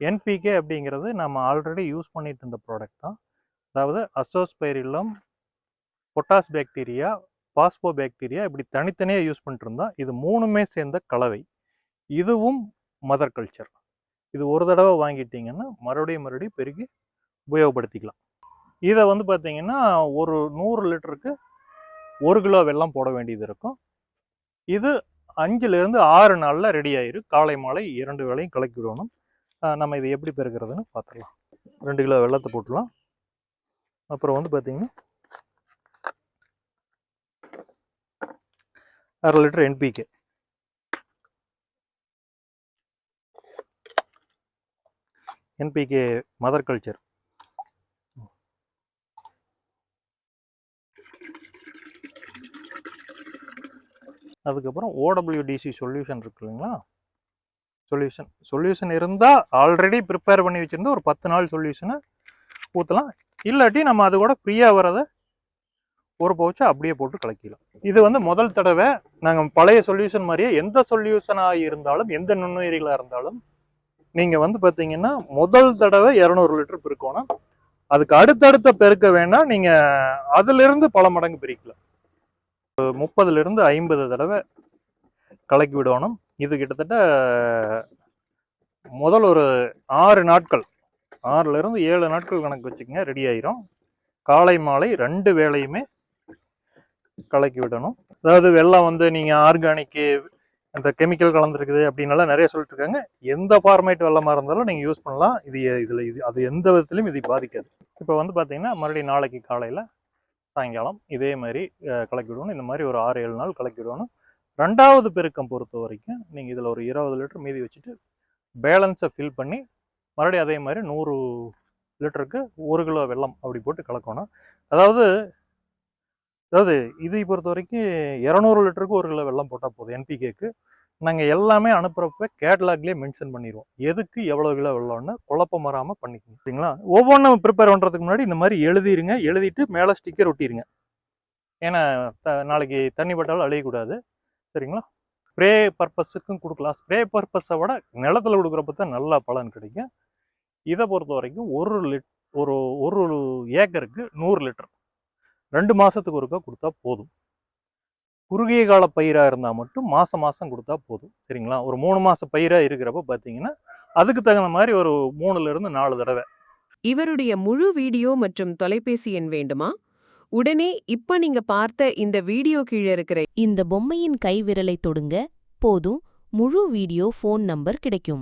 NPK அப்படிங்கிறது நம்ம already use பண்ணிட்டு இருந்த ப்ராடக்ட் தான். அதாவது azospirillum potash bacteria phospho bacteria இப்படி தனித்தனியாக யூஸ் பண்ணிட்டு இது மூணுமே சேர்ந்த கலவை. இதுவும் மதர் கல்ச்சர் இது ஒரு தடவை வாங்கிட்டீங்கன்னா மறுபடியும் மறுபடியும் பெருகி உபயோகப்படுத்திக்கலாம். இதை வந்து பார்த்தீங்கன்னா ஒரு நூறு லிட்டருக்கு ஒரு கிலோ வெல்லம் போட வேண்டியது இருக்கும். இது அஞ்சுலேருந்து ஆறு நாளில் ரெடி ஆயிரும். காலை மாலை இரண்டு வேளையும் கலக்கி விடணும். நம்ம இதை எப்படி பெருக்கிறதுன்னு பார்த்துடலாம். ரெண்டு கிலோ வெள்ளத்தை போட்டுடலாம். அப்புறம் வந்து பார்த்தீங்கன்னா அரை litre NPK NPK mother culture அதுக்கப்புறம் ஓடபிள்யூடிசி சொல்யூஷன் இருக்கு இல்லைங்களா? சொல்யூஷன் சொல்யூஷன் இருந்தால் ஆல்ரெடி ப்ரிப்பேர் பண்ணி வச்சுருந்து ஒரு பத்து நாள் சொல்யூஷனை ஊற்றலாம் இல்லாட்டி நம்ம அது கூட ஃப்ரீயாக வரதை ஒரு பவுச்சு அப்படியே போட்டு கலக்கிடலாம். இது வந்து முதல் தடவை நாங்கள் பழைய சொல்யூஷன் மாதிரியே எந்த சொல்யூஷனாக இருந்தாலும் எந்த நுண்ணுயிரிகளாக இருந்தாலும் நீங்கள் வந்து பார்த்தீங்கன்னா முதல் தடவை இரநூறு லிட்டர் பெருக்கணும். அதுக்கு அடுத்தடுத்த பெருக்க வேணால் நீங்கள் அதிலிருந்து பல மடங்கு பிரிக்கலாம். முப்பதுலேருந்து ஐம்பது தடவை கலக்கி விடணும். இது கிட்டத்தட்ட முதல் ஒரு ஆறு நாட்கள் ஆறுலேருந்து ஏழு நாட்கள் கணக்கு வச்சுக்கோங்க ரெடி ஆயிரும். காலை மாலை ரெண்டு வேளையுமே கலக்கி விடணும். அதாவது வெள்ளம் வந்து நீங்கள் ஆர்கானிக்கு அந்த கெமிக்கல் கலந்துருக்குது அப்படின்னால நிறைய சொல்லிட்டு இருக்காங்க எந்த ஃபார்மேட் வெள்ளமாக இருந்தாலும் நீங்கள் யூஸ் பண்ணலாம். இது இதில் இது அது எந்த விதத்துலையும் இது பாதிக்காது. இப்போ வந்து பார்த்தீங்கன்னா மறுபடியும் நாளைக்கு காலையில் சாயங்காலம் இதே மாதிரி கலக்கி விடணும். இந்த மாதிரி ஒரு ஆறு ஏழு நாள் கலக்கி விடணும். ரெண்டாவது பெருக்கம் பொறுத்த வரைக்கும் நீங்கள் இதில் ஒரு இருபது லிட்டர் மீதி வச்சுட்டு பேலன்ஸை ஃபில் பண்ணி மறுபடியும் அதே மாதிரி நூறு லிட்டருக்கு ஒரு கிலோ வெள்ளம் அப்படி போட்டு கலக்கணும். அதாவது அதாவது இதை பொறுத்த வரைக்கும் இரநூறு லிட்டருக்கு ஒரு கிலோ வெல்லம் போட்டால் போதும் என்பிகேக்கு நாங்கள் எல்லாமே அனுப்புகிறப்ப கேட்லாக்லேயே மென்ஷன் பண்ணிடுவோம் எதுக்கு எவ்வளோ கிலோ வெள்ளம்னு குழப்பம் வராமல் பண்ணிக்கணும் சரிங்களா? ஒவ்வொன்றும் ப்ரிப்பேர் பண்ணுறதுக்கு முன்னாடி இந்த மாதிரி எழுதிடுங்க எழுதிட்டு மேலே ஸ்டிக்கர் ஒட்டிடுங்க ஏன்னா த- நாளைக்கு தண்ணி பட்டாலும் அழியக்கூடாது. சரிங்களா? ஸ்ப்ரே பர்பஸுக்கும் கொடுக்கலாம். ஸ்ப்ரே பர்பஸை விட நிலத்துல கொடுக்குறப்ப தான் நல்ல பலன் கிடைக்கும். இதை பொறுத்த வரைக்கும் ஒரு லிட் ஒரு ஒரு ஏக்கருக்கு நூறு லிட்டர். ரெண்டு மாதத்துக்கு ஒருக்கா கொடுத்தா போதும். குறுகிய கால பயிராக இருந்தால் மட்டும் மாதம் மாதம் கொடுத்தா போதும். சரிங்களா? ஒரு மூணு மாத பயிராக இருக்கிறப்ப பார்த்தீங்கன்னா அதுக்கு தகுந்த மாதிரி ஒரு மூணுலேருந்து நாலு தடவை. இவருடைய முழு வீடியோ மற்றும் தொலைபேசி எண் வேண்டுமா? உடனே இப்ப நீங்க பார்த்த இந்த வீடியோ கீழே இருக்கிற இந்த பொம்மையின் கைவிரலை தொடுங்க போதும் முழு வீடியோ ஃபோன் நம்பர் கிடைக்கும்.